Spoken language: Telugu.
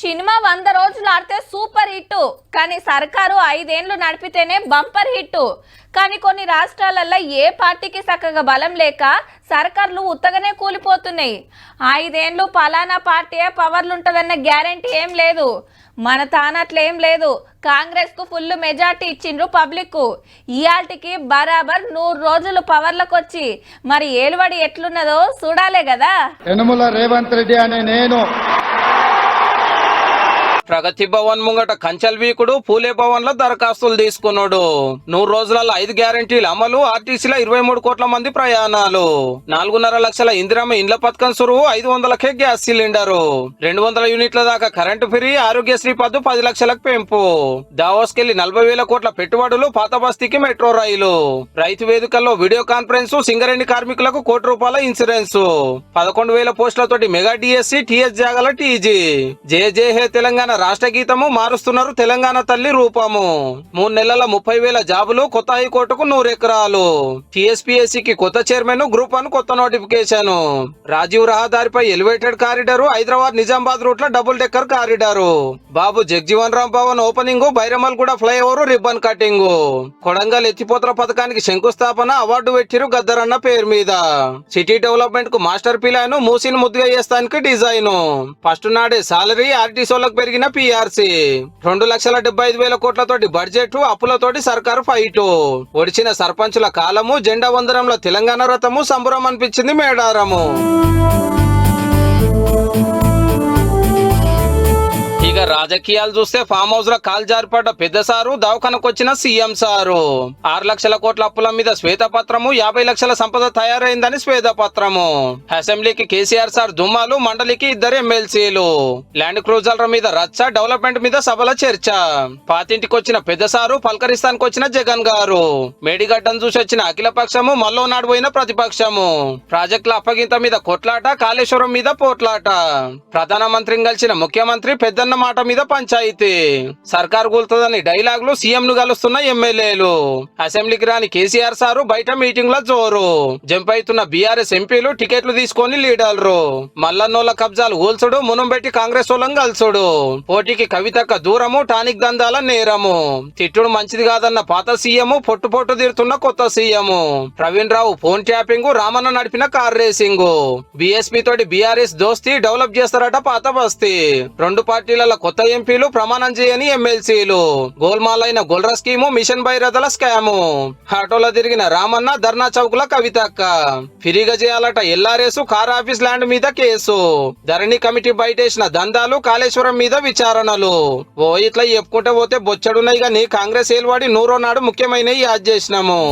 సినిమా వంద రోజులు ఆడితే సూపర్ హిట్. కానీ సర్కారు ఐదేండ్లు నడిపితేనే బంపర్ హిట్. కానీ కొన్ని రాష్ట్రాలలో ఏ పార్టీకి చక్కగా బలం లేక సర్కార్లు ఉత్తగానే కూలిపోతున్నాయి. ఐదేండ్లు పలానా పార్టీ పవర్లు ఉంటుందన్న గ్యారంటీ ఏం లేదు. మన తానట్లేం లేదు. కాంగ్రెస్కు ఫుల్ మెజార్టీ ఇచ్చిండ్రు పబ్లిక్ ఇయాల్టికి బరాబర్ నూరు రోజులు పవర్లకు వచ్చి మరి ఏలుబడి ఎట్లున్నదో చూడాలే కదా రేవంత్ రెడ్డి అనే నేను ప్రగతి భవన్ ముంగట కంచెల్ వీకుడు పూలే భవన్లో దరఖాస్తులు తీసుకున్నాడు. నూరు రోజులలో ఐదు గ్యారంటీలు అమలు ఆర్టీసీలో ఇరవై మూడు కోట్ల మంది ప్రయాణాలు. నాలుగున్నర లక్షల ఇందిరమ్మ ఇండ్ల పథకం సురువు ఐదు వందలకే గ్యాస్ సిలిండరు. రెండు వందల యూనిట్ల దాకా కరెంటు ఫ్రీ ఆరోగ్యశ్రీ పద్దు పది లక్షలకు పెంపు. దావోస్ కెళ్ళి నలభై వేల కోట్ల పెట్టుబడులు పాత బస్తీకి మెట్రో రైలు. రైతు వేదికల్లో వీడియో కాన్ఫరెన్స్ సింగరేణి కార్మికులకు కోటి రూపాయల ఇన్సూరెన్స్. పదకొండు వేల పోస్టులతోటి మెగా డిఎస్సి టిఎస్ జాగల టీజీ. జే జే హే తెలంగాణ రాష్ట్ర గీతము మారుస్తున్నారు తెలంగాణ తల్లి రూపము. మూడు నెలల ముప్పై వేల జాబులు కొత్త హైకోర్టుకు నూరు ఎకరాలు టిఎస్పిఎస్సికి కొత్త చైర్మన్ గ్రూప్ వన్ కొత్త నోటిఫికేషన్. రాజీవ్ రహదారిపై ఎలివేటెడ్ కారిడార్ హైదరాబాద్ నిజామాబాద్ రూట్లో double decker corridor. Babu Jagjivan Ram Bhavan opening Bairamal కూడా ఫ్లైఓవర్ రిబ్బన్ కటింగ్. కొడంగల్ ఎత్తిపోతల పథకానికి శంకుస్థాపన అవార్డు పెట్టిరు గద్దరన్న పేరు మీద. సిటీ డెవలప్మెంట్కు మాస్టర్ ప్లాన్ మూసిని ముద్దుగా చేస్తానికి డిజైన్. ఫస్ట్ నాడే సాలరీ ఆర్టీసోలకు పెరిగిన పిఆర్సి. రెండు లక్షల డెబ్బై ఐదు వేల కోట్లతోటి బడ్జెట్ అప్పులతోటి సర్కారు ఫైట్. ఒడిచిన సర్పంచుల కాలము జెండా వందరంలో తెలంగాణ రథము సంబరం అనిపించింది మేడారము. రాజకీయాలు చూస్తే ఫామ్ హౌస్లో కాల్ జారిపడ్డ పెద్ద సారు దవాఖానకు వచ్చిన సీఎం సారు. ఆరు లక్షల కోట్ల అప్పుల మీద శ్వేతపత్రము యాభై లక్షల సంపద తయారైందని శ్వేతపత్రము. అసెంబ్లీకి కేసీఆర్ సార్ దుమ్మాలు మండలికి ఇద్దరు ఎమ్మెల్సీలు. ల్యాండ్ క్రూజర్ల మీద రచ్చ డెవలప్మెంట్ మీద సభల చర్చ. పాతింటికి వచ్చిన పెద్ద సారు పల్కరిస్తానికి వచ్చిన జగన్ గారు. మేడిగడ్డను చూసి వచ్చిన అఖిల పక్షము మల్లో నాడు పోయిన ప్రతిపక్షము. ప్రాజెక్టుల అప్పగింత మీద కొట్లాట కాళేశ్వరం మీద పోట్లాట. ప్రధానమంత్రిని కలిసిన ముఖ్యమంత్రి పెద్దన్న మాట మీద పంచాయతీ. సర్కార్ కూలుతుందని డైలాగులు సీఎం ను కలుస్తున్న ఎమ్మెల్యేలు. అసెంబ్లీకి రాని కేసీఆర్ సారు బయట మీటింగ్లో జోరు. జంప్ అవుతున్న బీఆర్ఎస్ ఎంపీలు టికెట్లు తీసుకొని లీడర్లు. మల్లన్నోళ్ళ కబ్జాలు ఓల్చుడు మునం పెట్టి కాంగ్రెస్ వాళ్ళం కలుసుడు పోటీకి కవితక్క దూరము టానిక్ దందాల నేరము. తిట్టుడు మంచిది కాదన్న పాత సీఎం పొట్టు పొట్టు తీరుతున్న కొత్త CM Praveen Rao phone tapping Ramanna నడిపిన కార్ రేసింగ్. బీఎస్పీ తోటి బీఆర్ఎస్ దోస్తి డెవలప్ చేస్తారట పాత బస్తీ. రెండు పార్టీల కొత్త ఎంపీలు ప్రమాణం చేయని ఎమ్మెల్సీలు. గోల్మాల్ అయిన గొల్రా స్కీము మిషన్ బైరథల స్కాము. ఆటోలో తిరిగిన రామన్న ధర్నా చౌక్ ల కవితక్క. ఫిరిగా చేయాలట ఎల్ఆర్ఎస్ కార్ ఆఫీస్ ల్యాండ్ మీద కేసు. ధరణి కమిటీ బయటేసిన దందాలు కాళేశ్వరం మీద విచారణలు. ఓ ఇట్లా చెప్పుకుంటే పోతే బొచ్చడున్నాయి గాని కాంగ్రెస్ ఏల్వాడి నూరో నాడు ముఖ్యమైనవి యాద్ చేసినాము.